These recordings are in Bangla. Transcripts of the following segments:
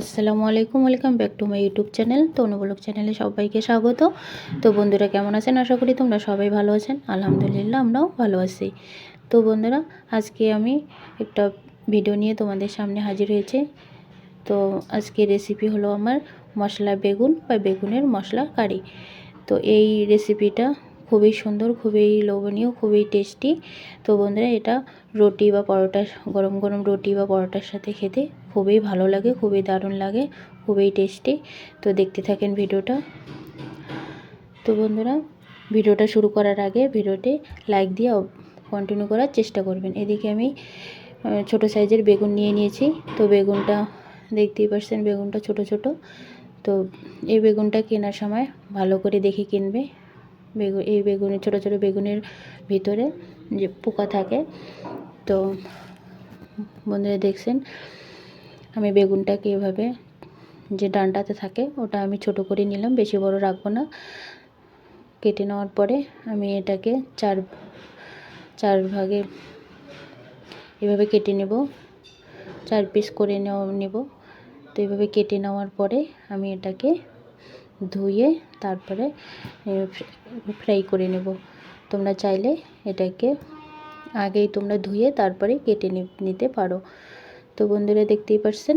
আসসালামু আলাইকুম, welcome back to my YouTube channel তো অনুবলক চ্যানেলে সবাইকে স্বাগত। তো বন্ধুরা, কেমন আছেন? আশা করি তোমরা সবাই ভালো আছেন। আলহামদুলিল্লাহ, আমরাও ভালো আছি। তো বন্ধুরা, আজকে আমি একটা ভিডিও নিয়ে তোমাদের সামনে হাজির হয়েছে। তো আজকে রেসিপি হলো আমার মশলা বেগুন বা বেগুনের মশলা কারি। তো এই রেসিপিটা খুবই সুন্দর, খুবই লোভনীয়, খুবই টেস্টি তো বন্ধুরা, এটা রুটি বা পরোটা, গরম গরম রুটি বা পরোটার সাথে খেতে খুবই ভালো লাগে, খুবই দারুণ লাগে, খুবই টেস্টি তো দেখতে থাকেন ভিডিওটা। তো বন্ধুরা, ভিডিওটা শুরু করার আগে ভিডিওটি লাইক দিয়ে কন্টিনিউ করার চেষ্টা করবেন। এদিকে আমি ছোট সাইজের বেগুন নিয়ে নিয়েছি। তো বেগুনটা দেখতেই পাচ্ছেন, বেগুনটা ছোট ছোট। তো এই বেগুনটা কেনার সময় ভালো করে দেখে কিনবে। বেগুন এই বেগুনের ছোটো ছোটো বেগুনের ভিতরে যে পোকা থাকে। তো বন্ধুরা দেখছেন আমি বেগুনটাকে এভাবে যে ডানটাতে থাকে, ওটা আমি ছোট করে নিলাম, বেশি বড় রাখব না। কেটে নেওয়ার পরে আমি এটাকে চার চার ভাগে এভাবে কেটে নেব। চার পিস করে নেওয়া, নেব। তো এভাবে কেটে নেওয়ার পরে আমি এটাকে ধুয়ে তারপরে ফ্রাই করে নেব। তোমরা চাইলে এটাকে আগেই তোমরা ধুয়ে তারপরে কেটে নিতে পারো। তো বন্ধুরা দেখতেই পারছেন,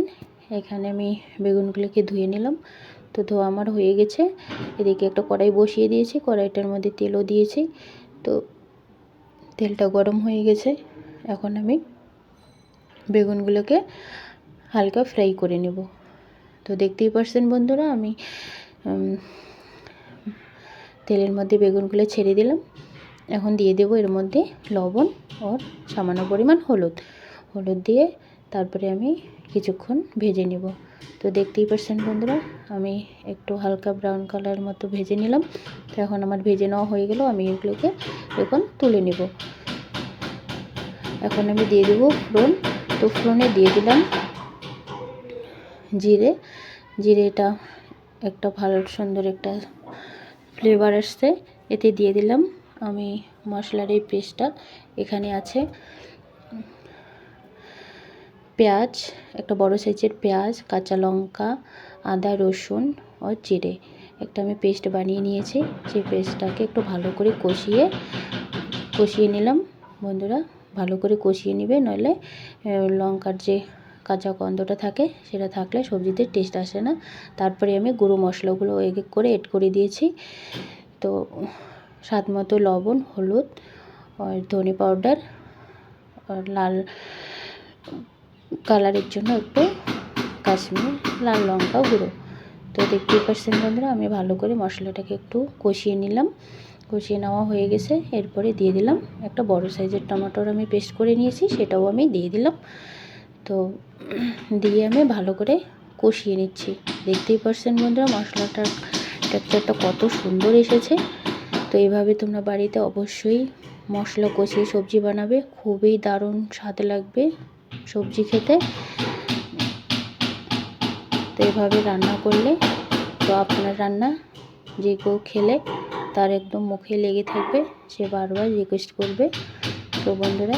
এখানে আমি বেগুনগুলোকে ধুয়ে নিলাম। তো ধোয়া আমার হয়ে গেছে, এদিকে একটা কড়াই বসিয়ে দিয়েছি, কড়াইটার মধ্যে তেলও দিয়েছি। তো তেলটা গরম হয়ে গেছে, এখন আমি বেগুনগুলোকে হালকা ফ্রাই করে নেব। তো দেখতেই পারছেন বন্ধুরা, আমি তেলের মধ্যে বেগুনগুলো ছেড়ে দিলাম। এখন দিয়ে দেবো এর মধ্যে লবণ, ওর সামান্য পরিমাণ হলুদ। হলুদ দিয়ে তারপরে আমি কিছুক্ষণ ভেজে নেব। তো দেখতেই পাচ্ছেন বন্ধুরা, আমি একটু হালকা ব্রাউন কালার মতো ভেজে নিলাম। তো এখন আমার ভেজে নেওয়া হয়ে গেল, আমি এগুলোকে এখন তুলে নেব। এখন আমি দিয়ে দেবো ফ্রন তো ফ্রনে দিয়ে দিলাম জিরে। জিরেটা একটা ভালো সুন্দর একটা ফ্লেভার আসছে। এতে দিয়ে দিলাম আমি মশলার এই পেস্টটা এখানে আছে। পেঁয়াজ, একটা বড় সাইজের পেঁয়াজ, কাঁচা লঙ্কা, আদা, রসুন ও জিরে। একটা আমি পেস্ট বানিয়ে নিয়েছি। সেই পেস্টটাকে একটু ভালো করে কষিয়ে কষিয়ে নিলাম। বন্ধুরা, ভালো করে কষিয়ে নিবে, নইলে লঙ্কার যে কাঁচা গন্ধটা থাকে, সেটা থাকলে সবজিতে টেস্ট আসে না। তারপরে আমি গুঁড়ো মশলাগুলো এক এক করে এড করে দিয়েছি। তো, স্বাদ মতো লবণ, হলুদ, আর ধনে পাউডার লাল কালারের জন্য একটু কাশ্মীর, লাল লঙ্কা গুঁড়ো। তো দেখতেই পাচ্ছেন বন্ধুরা, আমি ভালো করে মশলাটাকে একটু কষিয়ে নিলাম। কষিয়ে নেওয়া হয়ে গেছে। এরপরে দিয়ে দিলাম একটা বড় সাইজের টমেটোর আমি পেস্ট করে নিয়েছি, সেটাও আমি দিয়ে দিলাম। তো দিয়ে আমি ভালো করে কষিয়ে নিচ্ছি। দেখতেই পাচ্ছেন বন্ধুরা, মশলাটার টেক্সচারটা কত সুন্দর এসেছে। তো এইভাবে তোমরা বাড়িতে অবশ্যই মশলা কষিয়ে সবজি বানাবে। খুবই দারুণ স্বাদ লাগবে। সবজি খেতে। তো এভাবে রান্না করলে তো আপনার রান্না যে কেউ খেলে তার একদম মুখে লেগে থাকবে, সে বারবার রিকোয়েস্ট করবে। তো বন্ধুরা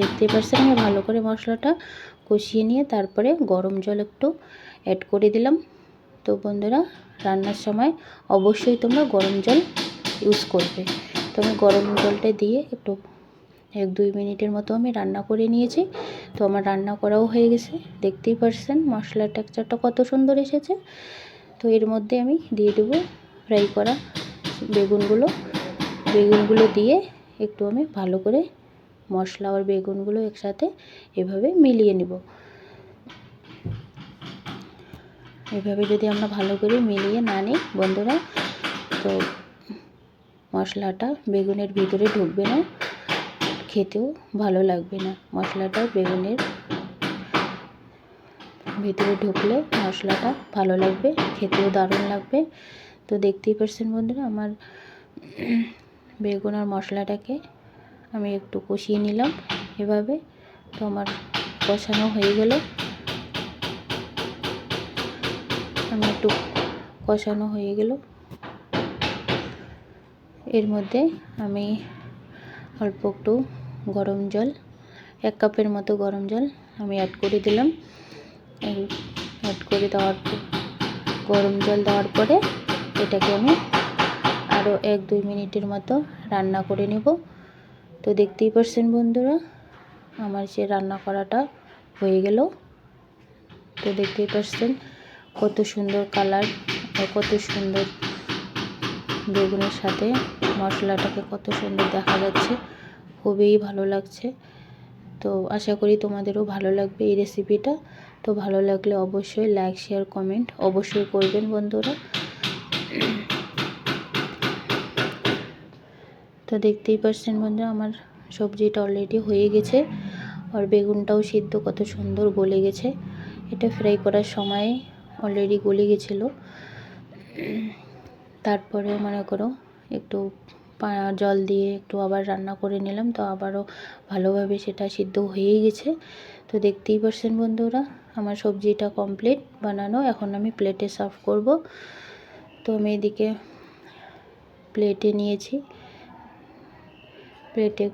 দেখতে পাচ্ছেন আমি ভালো করে মশলাটা কষিয়ে নিয়ে তারপরে গরম জল একটু অ্যাড করে দিলাম। তো বন্ধুরা, রান্নার সময় অবশ্যই তোমরা গরম জল ইউজ করবে। তো আমি গরম জলটা দিয়ে একটু এক দুই মিনিটের মতো আমি রান্না করে নিয়েছি। তো আমার রান্না করাও হয়ে গেছে। দেখতেই পারছেন মশলার টেক্সচারটা কত সুন্দর এসেছে। তো এর মধ্যে আমি দিয়ে দেবো ফ্রাই করা বেগুনগুলো। বেগুনগুলো দিয়ে একটু আমি ভালো করে মশলা আর বেগুনগুলো একসাথে এভাবে মিলিয়ে নিব। এভাবে যদি আমরা ভালো করে মিলিয়ে না নিই বন্ধুরা, তো মশলাটা বেগুনের ভিতরে ঢুকবে না। খেতেও ভালো লাগবে না। মশলাটা বেগুনের ভিতরে ঢুকলে মশলাটা ভালো লাগবে, খেতেও দারুণ লাগবে। তো দেখতেই পারছেন বন্ধুরা, আমার বেগুন আর মশলাটাকে আমি একটু কষিয়ে নিলাম। এভাবে তো আমার কষানো হয়ে গেল। আমি একটু কষানো হয়ে গেল। এর মধ্যে আমি অল্প একটু গরম জল, এক কাপের মতো গরম জল আমি অ্যাড করে দিলাম। অ্যাড করে দেওয়ার গরম জল দেওয়ার পরে এটাকে আমি আরও এক দুই মিনিটের মতো রান্না করে নেব। তো দেখতেই পারছেন বন্ধুরা, আমার সে রান্না করাটা হয়ে গেল। তো দেখতেই পারছেন কত সুন্দর কালার কত সুন্দর বেগুনের সাথে মশলাটাকে কত সুন্দর দেখা যাচ্ছে। খুবই ভালো লাগছে। তো আশা করি তোমাদেরও ভালো লাগবে এই রেসিপিটা তো ভালো লাগলে অবশ্যই লাইক শেয়ার কমেন্ট অবশ্যই করবেন বন্ধুরা। তো দেখতেই পাচ্ছেন বন্ধুরা, আমার সবজিটা অলরেডি হয়ে গেছে। আর বেগুনটাও সিদ্ধ কত সুন্দর গলে গেছে। এটা ফ্রাই করার সময় অলরেডি গলে গেছিল। তারপরে মনে করো একটু জল দিয়ে একটু আবার রান্না করে নিলাম। তো আবারও ভালোভাবে সেটা সিদ্ধ হয়েই গেছে। তো দেখতেই পাচ্ছেন বন্ধুরা, আমার সবজিটা কমপ্লিট বানানো। এখন আমি প্লেটে সার্ভ করব। তো আমি এদিকে প্লেটে নিয়েছি। প্লেটে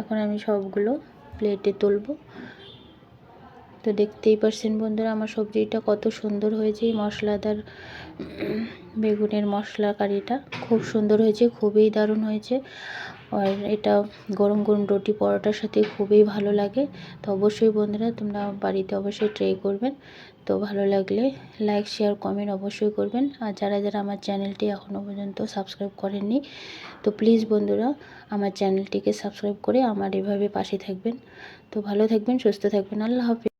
এখন আমি সবগুলো প্লেটে তুলবো। তো দেখতেই পারছেন বন্ধুরা, আমার সবজিটা কত সুন্দর হয়েছে। এই মশলাদার বেগুনের মশলা কারিটা খুব সুন্দর হয়েছে, খুবই দারুণ হয়েছে। আর এটা গরম গরম রুটি পরোটার সাথে খুবই ভালো লাগে। তো অবশ্যই বন্ধুরা, তোমরা বাড়িতে অবশ্যই ট্রাই করবেন। তো ভালো লাগলে লাইক শেয়ার কমেন্ট অবশ্যই করবেন। আর যারা যারা আমার চ্যানেলটি এখনও পর্যন্ত সাবস্ক্রাইব করেননি, তো প্লিজ বন্ধুরা, আমার চ্যানেলটিকে সাবস্ক্রাইব করে আমার এভাবে পাশে থাকবেন। তো ভালো থাকবেন, সুস্থ থাকবেন। আল্লাহ হাফিজ।